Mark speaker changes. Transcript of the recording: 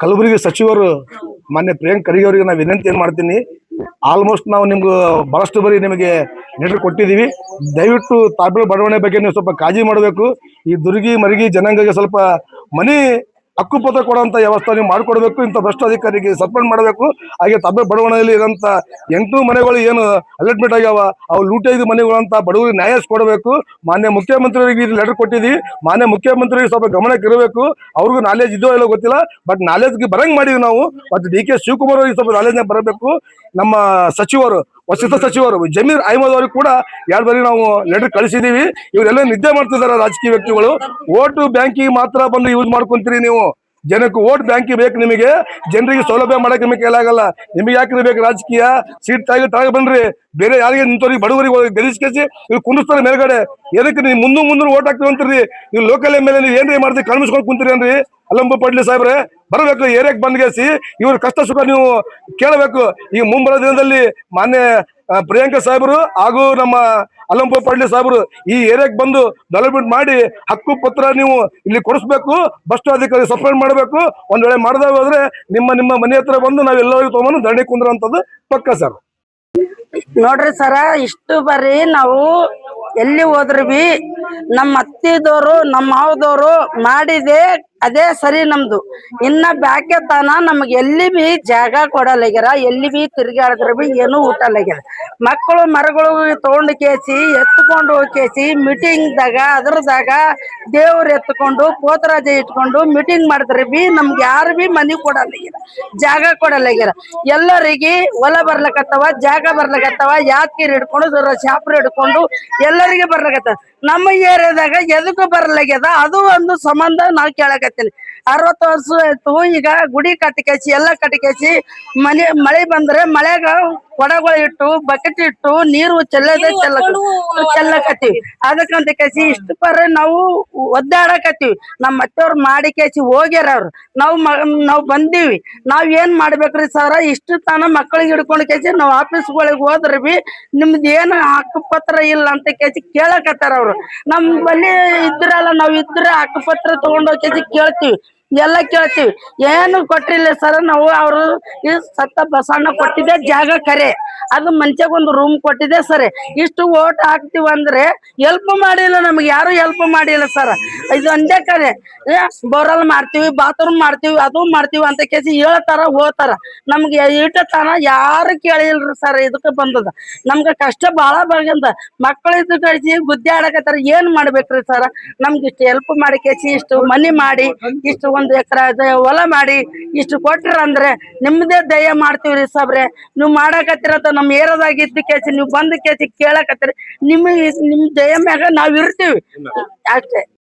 Speaker 1: ಕಲಬುರಗಿ ಸಚಿವರು ಮಾನ್ಯ ಪ್ರಿಯಾಂಕ್ ಖರ್ಗೆ ಅವರಿಗೆ ನಾವು ವಿನಂತಿ ಏನು ಮಾಡ್ತೀನಿ ಆಲ್ಮೋಸ್ಟ್ ನಾವು ನಿಮ್ಗೆ ಬಹಳಷ್ಟು ಬರೀ ನಿಮಗೆ ಲೆಟರ್ ಕೊಟ್ಟಿದ್ದೀವಿ. ದಯವಿಟ್ಟು ತಾಬೇಳು ಬಡಾವಣೆ ಬಗ್ಗೆ ನೀವು ಸ್ವಲ್ಪ ಕಾಳಜಿ ಮಾಡಬೇಕು. ಈ ದುರ್ಗಿ, ಮರಗಿ, ಜನಾಂಗಕ್ಕೆ ಸ್ವಲ್ಪ ಮನಿ ಹಕ್ಕುಪತ್ರ ಕೊಡುವಂತ ವ್ಯವಸ್ಥೆ ನೀವು ಮಾಡಿಕೊಡ್ಬೇಕು, ಇಂಥ ಭ್ರಷ್ಟ ಅಧಿಕಾರಿಗೆ ಸಸ್ಪೆಂಡ್ ಮಾಡಬೇಕು. ಹಾಗೆ ತಬ್ಬೆ ಬಡವಣೆಯಲ್ಲಿ ಇರೋಂಥ ಎಂಟು ಮನೆಗಳು ಏನು ಅಲರ್ಟ್ಮೆಂಟ್ ಆಗ್ಯಾವ, ಅವು ಲೂಟೈದು ಮನೆಗಳು ಅಂತ ಬಡವರಿಗೆ ನ್ಯಾಯ ಕೊಡಬೇಕು. ಮಾನ್ಯ ಮುಖ್ಯಮಂತ್ರಿಯವರಿಗೆ ಇದು ಲೆಟರ್ ಕೊಟ್ಟಿದ್ದೀವಿ. ಮಾನ್ಯ ಮುಖ್ಯಮಂತ್ರಿಗೆ ಸ್ವಲ್ಪ ಗಮನಕ್ಕೆ ಇರಬೇಕು. ಅವ್ರಿಗೂ ನಾಲೆಜ್ ಇದೋ ಇಲ್ಲೋ ಗೊತ್ತಿಲ್ಲ ಬಟ್ ನಾಲೆಜ್ಗೆ ಬರಂಗ್ ಮಾಡಿವಿ ನಾವು. ಮತ್ತು ಡಿ ಕೆ ಶಿವಕುಮಾರ್ ಅವರಿಗೆ ಸ್ವಲ್ಪ ನಾಲೆಜ್ನ ಬರಬೇಕು. ನಮ್ಮ ಸಚಿವರು ವಸತಿ ಸಚಿವರು ಜಮೀರ್ ಅಹಮದ್ ಅವರಿಗೆ ಕೂಡ ಎರಡು ಬಾರಿ ನಾವು ಲೆಟರ್ ಕಳಿಸಿದೀವಿ. ಇವರೆಲ್ಲ ನಿದ್ದೆ ಮಾಡ್ತಿದ್ದಾರೆ ರಾಜಕೀಯ ವ್ಯಕ್ತಿಗಳು. ಓಟು ಬ್ಯಾಂಕಿಗೆ ಮಾತ್ರ ಬಂದು ಯೂಸ್ ಮಾಡ್ಕೊಂತೀರಿ ನೀವು. ಜನಕ್ಕೆ ಓಟ್ ಬ್ಯಾಂಕಿ ಬೇಕು ನಿಮಗೆ. ಜನರಿಗೆ ಸೌಲಭ್ಯ ಮಾಡಕ್ಕೆ ನಿಮಗೆ ಕೈಲಾಗಲ್ಲ ನಿಮಗೆ ಯಾಕೆ ಬೇಕು ರಾಜಕೀಯ? ಸೀಟ್ ತಾಗಿ ತಾಗಿ ಬನ್ರಿ. ಬೇರೆ ಯಾರಿಗೆ ನಿಂತವ್ರಿಗೆ ಬಡವರಿಗೆ ಗೆಲ್ಲಿಸ್ಕೇಸಿ ಇವ್ರು ಕುಂದಿಸ್ತಾರೆ ಮೇಲ್ಗಡೆ. ಏನಕ್ಕೆ ನೀವು ಮುಂದೆ ಮುಂದೆ ಓಟ್ ಹಾಕ್ತೀವಿ ಅಂತೀರಿ? ನೀವು ಲೋಕಲ್ ಎಂ ಎಲ್ ಎ ನೀವು ಏನ್ರಿ ಮಾಡ್ತೀವಿ ಕಣ್ಮಿಸ್ಕೊಂಡು ಕುಂತೀರಿ ಏನ್ರಿ? ಅಲ್ಲಂಬ ಪಡ್ಲಿ ಸಾಹೇಬ್ರೆ, ಬರಬೇಕು, ಏರಿಯಾಕ್ ಬಂದ್ಗೇಸಿ, ಇವ್ರ ಕಷ್ಟ ಸುಖ ನೀವು ಕೇಳಬೇಕು. ಈ ಮುಂಬರ ದಿನದಲ್ಲಿ ಮಾನ್ಯ ಪ್ರಿಯಾಂಕಾ ಸಾಹೇಬರು ಹಾಗೂ ನಮ್ಮ ಅಲಂಪು ಪಡ್ಲಿ ಸಾಹೇಬರು ಈ ಏರಿಯಾಕ್ ಬಂದು ಡೆವಲಪ್ಮೆಂಟ್ ಮಾಡಿ ಹಕ್ಕು ಪತ್ರ ನೀವು ಇಲ್ಲಿ ಕೊಡಿಸ್ಬೇಕು ಭ್ರಷ್ಟ ಅಧಿಕಾರಿ ಸಸ್ಪೆಂಡ್ ಮಾಡಬೇಕು. ಒಂದ್ ವೇಳೆ ಮಾಡದಾಗ ಹೋದ್ರೆ ನಿಮ್ಮ ನಿಮ್ಮ ಮನೆ ಹತ್ರ ಬಂದು ನಾವು ಎಲ್ಲರಿಗೂ ತಗೊಂಡು ಧರಣಿ ಕುಂದ್ರಂತದ್ದು ಪಕ್ಕ ಸರ್.
Speaker 2: ನೋಡ್ರಿ ಸರ, ಇಷ್ಟು ಬರೀ ನಾವು ಎಲ್ಲಿ ಹೋದ್ರಿ ನಮ್ಮ ಅತ್ತಿದವರು ನಮ್ಮ ಮಾವದವರು ಮಾಡಿದೆ ಅದೇ ಸರಿ ನಮ್ದು. ಇನ್ನ ಬ್ಯಾಕೆ ತಾನ ನಮ್ಗೆ ಎಲ್ಲಿ ಬಿ ಜಾಗ ಕೊಡಲಾಗ್ಯಾರ ಎಲ್ಲಿ ಬಿ ತಿರ್ಗಾಡಿದ್ರ ಬಿ ಏನು ಊಟಲಾಗ್ಯಾರ ಮಕ್ಕಳು ಮರಗಳು ತಗೊಂಡು ಕೇಸಿ, ಎತ್ಕೊಂಡು ಕೇಸಿ ಮೀಟಿಂಗ್ ದಾಗ ಅದ್ರದಾಗ ದೇವ್ರ ಎತ್ಕೊಂಡು, ಪೋತರಾಜ ಇಟ್ಕೊಂಡು ಮೀಟಿಂಗ್ ಮಾಡಿದ್ರೆ ಬಿ ನಮ್ಗೆ ಯಾರು ಬಿ ಮನಿ ಕೊಡಲಾಗ್ಯಾರ ಜಾಗ ಕೊಡಲಾಗ್ಯಾರ ಎಲ್ಲರಿಗೆ ಹೊಲ ಬರ್ಲಕತ್ತವ, ಜಾಗ ಬರ್ಲಕತ್ತವ ಯಾತ್ಕೀರ್ ಹಿಡ್ಕೊಂಡು ಶಾಪ್ರ ಹಿಡ್ಕೊಂಡು ಎಲ್ಲರಿಗೆ ಬರ್ಲಕತ್ತವ ನಮ್ಮ ಏರಿಯಾದಾಗ ಎದಕ್ಕೂ ಬರ್ಲಾಗ್ಯದ. ಅದು ಒಂದು ಸಂಬಂಧ ನಾವು ಕೇಳಕತ್ತೀನಿ ಅರವತ್ತು ವರ್ಷ ಆಯ್ತು ಈಗ ಗುಡಿ ಕಟ್ಟಿಕೇಸಿ ಎಲ್ಲ ಕಟ್ಟಿಕೇಸಿ ಮನೆ ಮಳೆ ಬಂದ್ರೆ ಮಳೆಗ ಕೊಡಗಳು ಇಟ್ಟು ಬಕೆಟ್ ಇಟ್ಟು ನೀರು ಚೆಲ್ಲದೆ ಚೆಲ್ಲ ಚೆಲ್ಲಕತ್ತೀವಿ. ಅದಕ್ಕಂತ ಕೇಸಿ ಇಷ್ಟು ಪರ ನಾವು ಒದ್ದಾಡಕತ್ತೀವಿ. ನಮ್ಮ ಅತ್ತೆಯವ್ರು ಮಾಡಿ ಕೇಸಿ ಹೋಗ್ಯಾರ ಅವ್ರು. ನಾವು ನಾವು ಬಂದೀವಿ. ನಾವ್ ಏನ್ ಮಾಡ್ಬೇಕ್ರಿ ಸರ? ಇಷ್ಟು ತನ ಮಕ್ಕಳಿಗೆ ಹಿಡ್ಕೊಂಡು ಕೇಸಿ ನಾವು ಆಫೀಸ್ಗಳಿಗೆ ಹೋದ್ರಿ ಬಿ ನಿಮ್ದು ಏನು ಹಕ್ಕುಪತ್ರ ಇಲ್ಲ ಅಂತ ಕೇಸಿ ಕೇಳಕತ್ತಾರ ಅವ್ರು. ನಮ್ ಬಲ್ಲಿ ಇದ್ರಲ್ಲ ನಾವ್ ಇದ್ರ ಹಕ್ಕುಪತ್ರ ತಗೊಂಡೋಗಿ ಕೇಸಿ ಕೇಳ್ತೀವಿ. ಎಲ್ಲ ಕೇಳ್ತೀವಿ. ಏನು ಕೊಟ್ಟಿಲ್ಲ ಸರ್ ನಾವು ಅವರು ಸತ್ತ ಬಸವಣ್ಣ ಕೊಟ್ಟಿದ್ದೆ ಜಾಗ ಕರೆ. ಅದು ಮಂಚಾಗ ಒಂದು ರೂಮ್ ಕೊಟ್ಟಿದೆ ಸರ್. ಇಷ್ಟು ಓಟ್ ಹಾಕ್ತಿವಿ ಅಂದ್ರೆ ಹೆಲ್ಪ್ ಮಾಡಿಲ್ಲ ನಮ್ಗೆ, ಯಾರು ಹೆಲ್ಪ್ ಮಾಡಿಲ್ಲ ಸರ್. ಇದು ಒಂದೇ ಕಡೆ ಬೋರಲ್ ಮಾಡ್ತೀವಿ ಬಾತ್ರೂಮ್ ಮಾಡ್ತೀವಿ, ಅದು ಮಾಡ್ತೀವಿ ಅಂತ ಕೇಸಿ ಹೇಳ್ತಾರ, ಹೋತಾರ. ನಮ್ಗೆ ಇಟ್ಟ ತನ ಯಾರು ಕೇಳಿಲ್ರಿ ಸರ್ ಇದಕ್ಕೆ ಬಂದದ. ನಮ್ಗೆ ಕಷ್ಟ ಬಹಳ ಬಂದ ಮಕ್ಕಳಿದ್ದು ಕಳಿಸಿ, ಬುದ್ಧಿ ಆಡಕತ್ತಾರ, ಏನ್ ಮಾಡ್ಬೇಕ್ರಿ ಸರ್? ನಮ್ಗೆ ಇಷ್ಟು ಹೆಲ್ಪ್ ಮಾಡಿ ಕೇಸಿ, ಇಷ್ಟು ಮನಿ ಮಾಡಿ, ಇಷ್ಟು ಒಂದು ಎಕರೆ ಹೊಲ ಮಾಡಿ, ಇಷ್ಟು ಕೊಟ್ರ ಅಂದ್ರೆ ನಿಮ್ದೇ ದಯ ಮಾಡ್ತೀವ್ರಿ ಸಾಬ್ರೆ. ನೀವು ನಮ್ಮ ಏರದಾಗ ಇದ್ದ ಕೇಸಿ, ನೀವು ಬಂದ ಕೇಸಿ ಕೇಳಕತ್ತೀರಿ. ನಿಮ್ಮ ನಿಮ್ ದಯ ಮ್ಯಾಗ ನಾವ್ ಇರ್ತೀವಿ. ಅಷ್ಟೇ.